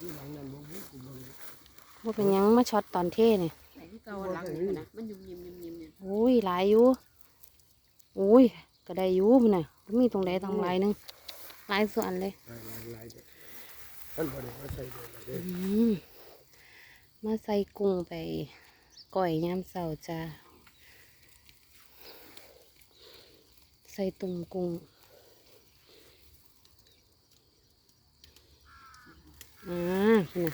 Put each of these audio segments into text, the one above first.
ที่หลังนั้นบ่มีกูบ่รู้ว่าเป็นหยังมาช็อตตอนเท่เนี่ยใส่ที่เก่าหลังนี่นะมันยุ่มยิ้มยิ้มยิ้มเนี่ยโอ้ยหลายอยู่โอ้ยก็ได้อยู่พุ่นน่ะบ่มีตรงใดทำลายหนึงหลายส่วนเลยหลายหลายหลายเด้อท่านบ่ได้มาใส่เด้อเด้ออืมมาใส่กุ้งไปก่อยยามเสาร์จ้าใส่ตุ่มกุ้ง อ่าพุ่นะ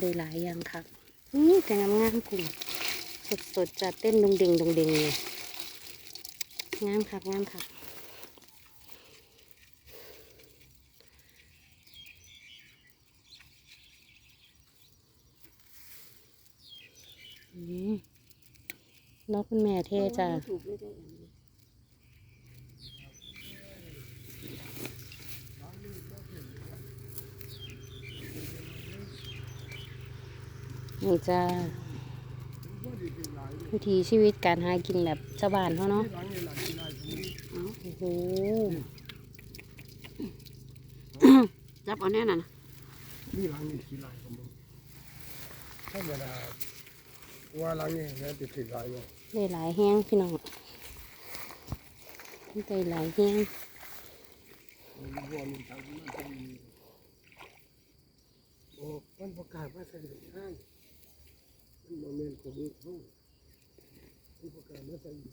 ได้หลายอย่างครับนี่แต่งามงามๆกุ้งสดๆจะเต้นดงเด้งดงเด้งเลยงามครับงามครับอืมน้องคุณแม่เท่จ้ะ ถูกไม่ได้อั นนี้นี่จ้าวิถีชีวิตการหากินแบบชาวบ้านเขาเนาะที่หลังนี่หลังที่หลายกูมีโอ้โหจับเอาแน่น่ะนะนี่หลังนี่ขี้ลายก็มึงธรรมดาว่าหลังนี่แม่ติดขี้ลายบ่ได้หลายแห้งพี่น้องได้หลายแห้งมันบ่มีทางมันก็มีโอ้มันประกาศว่าใส่ทางมันบ่แม่ นของเฮามันประกาศว่าใส่อยู่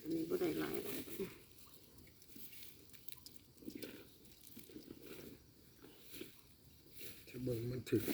อันนี้บ่ได้หลายเลยถ้าเบิ่งมันถึง